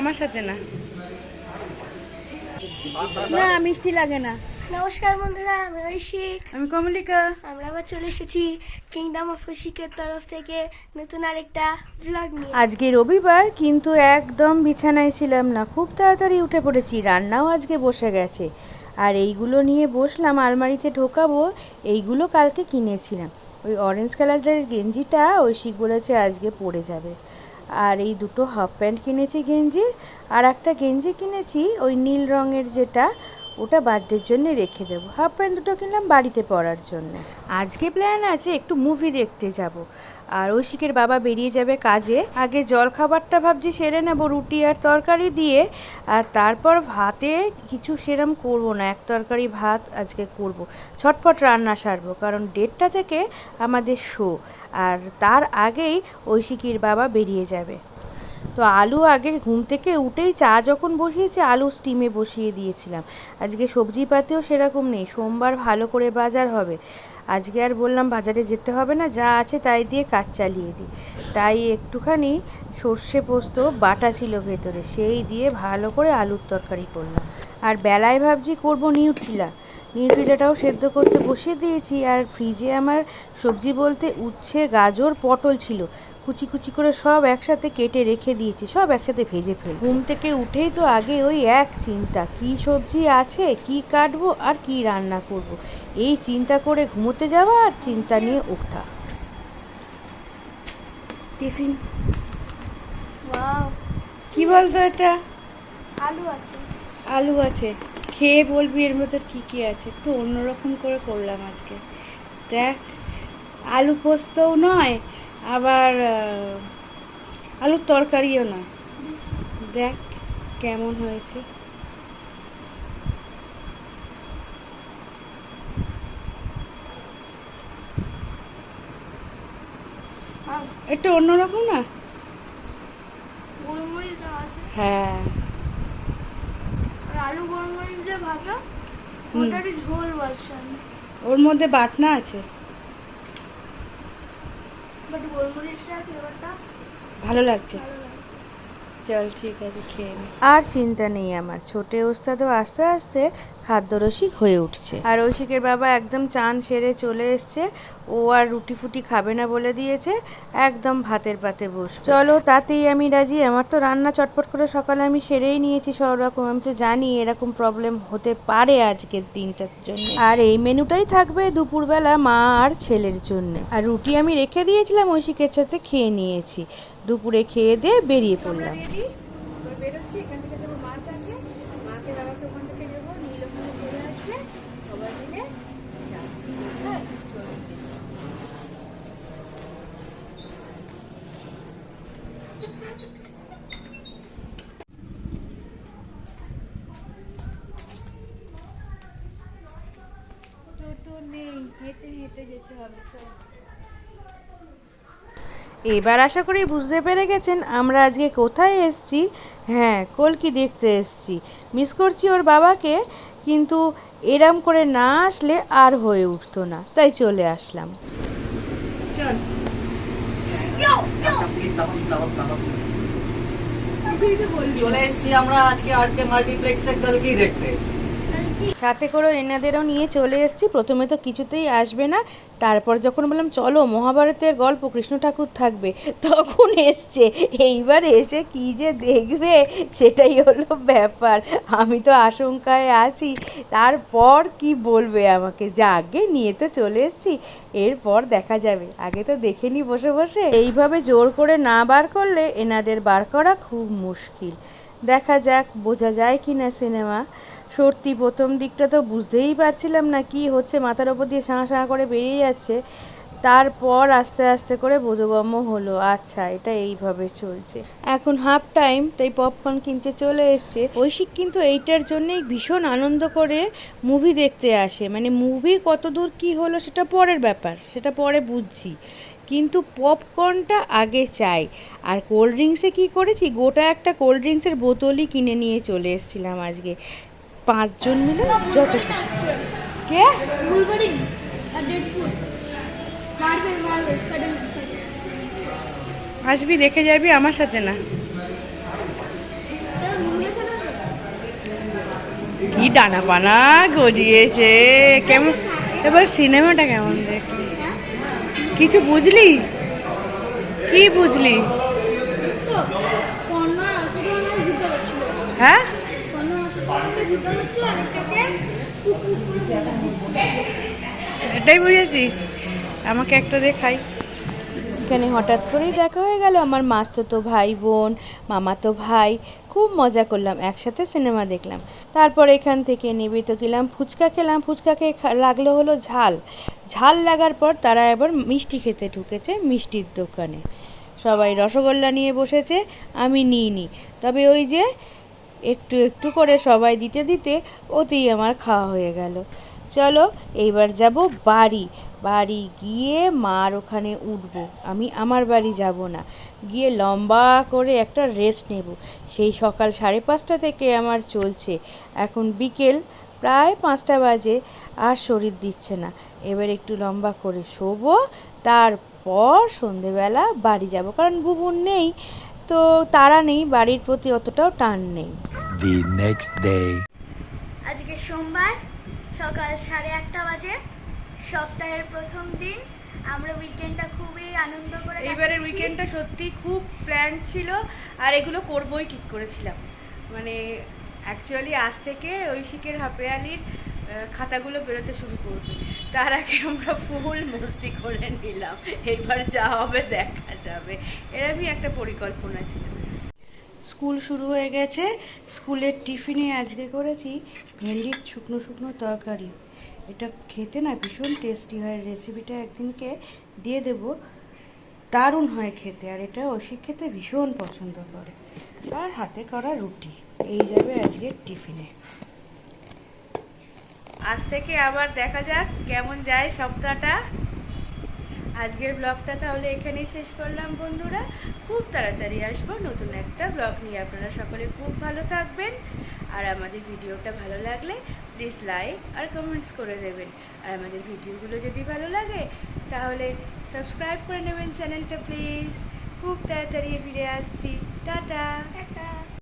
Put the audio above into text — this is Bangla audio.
আমার সাথে না। না মিষ্টি লাগে না। নমস্কার বন্ধুরা আমি ঐশিক। আমি কমলিকা। আমরা আবার চলে এসেছি কিংডম অফ ঐশিকের তরফ থেকে নতুন আরেকটা ব্লগ নিয়ে। আজকে রবিবার কিন্তু একদম বিছানায় ছিলাম না। খুব তাড়াতাড়ি উঠে পড়েছি রান্নাও আজকে বসে গেছে। আর এইগুলো নিয়ে বসলাম আলমারিতে ঢোকাবো এইগুলো কালকে কিনেছিলাম। ওই অরেঞ্জ কালারের গেঞ্জিটা ঐশিক বলেছে আজকে পরে যাবে। আর এই দুটো হাফ প্যান্ট কিনেছি গেঞ্জির, আর একটা গেঞ্জি কিনেছি ওই নীল রঙের যেটা, ওটা বার্থডের জন্য রেখে দেবো। হাফ প্যান্ট দুটো কিনলাম বাড়িতে পরার জন্য। আজকে প্ল্যান আছে একটু মুভি দেখতে যাব। আর ঐশিকের বাবা বেরিয়ে যাবে কাজে। আগে জল খাবারটা ভাবছি সেরে নেব, রুটি আর তরকারি দিয়ে। আর তারপর ভাতে কিছু সেরম করব না, এক তরকারি ভাত আজকে করব। ছটফট রান্না সারব, কারণ ডেটটা থেকে আমাদের শো আর তার আগেই ঐশিকির বাবা বেরিয়ে যাবে। তো আলু আগে ঘুম থেকে উঠেই চা যখন বসিয়েছি, আলু স্টিমে বসিয়ে দিয়েছিলাম। আজকে সবজিপাতিও সেরকম নেই, সোমবার ভালো করে বাজার হবে। আজকে আর বললাম বাজারে যেতে হবে না, যা আছে তাই দিয়ে কাজ চালিয়ে দিই। তাই একটুখানি সর্ষে পোস্ত, বাটা ছিল ভেতরে, সেই দিয়ে ভালো করে আলুর তরকারি করলাম। আর বেলায় ভাবছি করব নিউট্রিলা। নিউট্রিলাটাও সেদ্ধ করতে বসিয়ে দিয়েছি, আর ফ্রিজে আমার সবজি বলতে উচ্ছে, গাজর, পটল ছিল। কুচি কুচি করে সব একসাথে কেটে রেখে দিয়েছি সব একসাথে ভেজে ফেল ঘুম থেকে উঠেই তো আগে ওই এক চিন্তা কি সবজি আছে কি কাটবো আর কি রান্না করব। এই চিন্তা করে ঘুমোতে যাওয়া আর চিন্তা নিয়ে ওঠা। টিফিন। ওয়াও। কি বলতো এটা? আলু আছে। আলু আছে। খেয়ে বলবি এর মধ্যে কি কি আছে? একটু অন্যরকম করে করলাম আজকে। দেখ আলু পোস্তও নয় আবার আলুর তরকারিও নয় দেখ কেমন হয়েছে। একটু অন্যরকম না? গোলমরিচ হ্যাঁ। আর আলু গোলমরিচ দিয়ে ভাজা। ওটারই ঝোল ওর মধ্যে বাটনা আছে। ভালো লাগছে? চল ঠিক আছে খেয়ে আর চিন্তা নেই আমার ছোটে ওস্তাদও আস্তে আস্তে খাদ্যরসিক হয়ে উঠছে। আর ঐশিকের বাবা একদম চান সেরে চলে এসছে। ও আর রুটি ফুটি খাবে না বলে দিয়েছে একদম ভাতের পাতে বস চলো তাতেই আমি রাজি। আমার তো রান্না চটপট করে সকালে আমি সেরেই নিয়েছি সব রকম আমি তো জানি এরকম প্রবলেম হতে পারে আজকের দিনটার জন্য। আর এই মেনুটাই থাকবে দুপুরবেলা মা আর ছেলের জন্য। আর রুটি আমি রেখে দিয়েছিলাম ঐশিকের সাথে খেয়ে নিয়েছি। দুপুরে খেয়ে দিয়ে বেরিয়ে পড়লাম। বেরোচ্ছি এখান থেকে যাব মার কাছে। মাকে বাবাকে ওখান থেকে নেব। চলে আসবে। সবাই মিলে চল। এবার আশা করি বুঝতে পেরে গেছেন আমরা আজকে কোথায় এসছি। হ্যাঁ কলকি দেখতে এসছি। মিস করছি ওর বাবাকে। কিন্তু এরম করে না আসলে আর হয়ে উঠতো না। তাই চলে আসলাম। চল। চলে এসছি আমরা আজকে আর্টকে মাল্টিপ্লেক্সের কালকেই দেখতে। সাথে করে এনাদেরও নিয়ে চলে এসেছি। প্রথমে তো কিছুতেই আসবে না। তারপর যখন বললাম, চলো, মহাভারতের গল্প, কৃষ্ণ ঠাকুর থাকবে। তখন এসছে। এইবার এসে কি যে দেখবে, সেটাই হলো ব্যাপার। আমি তো আশঙ্কায় আছি। তারপর কি বলবে আমাকে? যা, আগে নিয়ে তো চলে এসেছি। এরপর দেখা যাবে। আগে তো দেখে নি বসে বসে। এইভাবে জোর করে না বার করলে এনাদের বার করা খুব মুশকিল। দেখা যাক, বোঝা যায় কি না সিনেমা। সত্যি প্রথম দিকটা তো বুঝতেই পারছিলাম না কি হচ্ছে, মাথার ওপর দিয়ে সাঁ সাঁ করে বেরিয়ে যাচ্ছে। তারপর আস্তে আস্তে করে বোধগম্য হলো আচ্ছা এটা এইভাবে চলছে। এখন হাফ টাইম তাই পপকর্ন কিনতে চলে এসছে। ঐশিক কিন্তু এইটার জন্যেই ভীষণ আনন্দ করে মুভি দেখতে আসে। মানে মুভি কতদূর কি হলো সেটা পরের ব্যাপার, সেটা পরে বুঝছি। কিন্তু পপকর্নটা আগে চাই। আর কোল্ড ড্রিঙ্কসে কী করেছি, গোটা একটা কোল্ড ড্রিঙ্কসের বোতলই কিনে নিয়ে চলে এসেছিলাম আজকে। পাঁচজন মিলে যত খুশি। কে? আসবি রেখে যাবি আমার সাথে না। কি ডানা পানা গজিয়েছে কেমন? এবার সিনেমাটা কেমন দেখলি? কিছু বুঝলি? কি বুঝলি? হ্যাঁ? এটাই বুঝেছিস? আমাকে একটা দেখাই। এখানে হঠাৎ করেই দেখা হয়ে গেল, আমার মাস্তুতো ভাই বোন মামাতো ভাই, খুব মজা করলাম, একসাথে সিনেমা দেখলাম। তারপর এখান থেকে নিবেদিত গেলাম, ফুচকা খেলাম, ফুচকা খেয়ে লাগল হলো ঝাল। ঝাল লাগার পর তারা এবার মিষ্টি খেতে ঢুকেছে মিষ্টির দোকানে। সবাই রসগোল্লা নিয়ে বসেছে, আমি নিইনি। তবে ওই যে একটু একটু করে সবাই দিতে দিতে ওতেই আমার খাওয়া হয়ে গেল। চলো, এইবার যাব বাড়ি। বাড়ি গিয়ে মার ওখানে উঠব। আমি আমার বাড়ি যাব না। গিয়ে লম্বা করে একটা রেস্ট নেব। সেই সকাল সাড়ে পাঁচটা থেকে আমার চলছে। এখন বিকেল প্রায় পাঁচটা বাজে, আর শরীর দিচ্ছে না। এবার একটু লম্বা করে শোবো, তারপর সন্ধেবেলা বাড়ি যাব। কারণ বুবুন নেই তো তারা নেই বাড়ির প্রতি অতটাও টান নেই। The next day. আজকে সোমবার সকাল সাড়ে আটটা বাজে। সপ্তাহের প্রথম দিন। আমরা উইকেন্ডটা খুবই আনন্দ করে এইবারের উইকেন্ডটা সত্যি খুব প্ল্যান ছিল আর এগুলো করবই ঠিক করেছিলাম। মানে অ্যাকচুয়ালি আজ থেকে ঐশিকের হাফেয়ালির আহ, খাতাগুলো বেরোতে শুরু করবে। তার আগে আমরা ফুল মস্তি করে নিলাম। এইবার যা হবে দেখা যাবে। এরমই একটা পরিকল্পনা ছিল। স্কুল শুরু হয়ে গেছে। স্কুলের টিফিনে আজকে করেছি ভেন্ডির শুকনো শুকনো তরকারি। এটা খেতে না ভীষণ টেস্টি হয়। রেসিপিটা একদিনকে দিয়ে দেব। দারুণ হয় খেতে। আর এটা ঐশিক খেতে ভীষণ পছন্দ করে। আর হাতে করা রুটি। এই যাবে আজকের টিফিনে। আজ থেকে আবার দেখা যাক কেমন যায় সপ্তাহটা। আজকের ব্লগটা তাহলে এখানেই শেষ করলাম বন্ধুরা। খুব তাড়াতাড়ি আসব নতুন একটা ব্লগ নিয়ে। আপনারা সকলে খুব ভালো থাকবেন। আর আমাদের ভিডিওটা ভালো লাগলে প্লিজ লাইক আর কমেন্টস করে দেবেন। আর আমাদের ভিডিওগুলো যদি ভালো লাগে, তাহলে সাবস্ক্রাইব করে নেবেন চ্যানেলটা প্লিজ খুব তাড়াতাড়ি ফিরে আসছি। টাটা।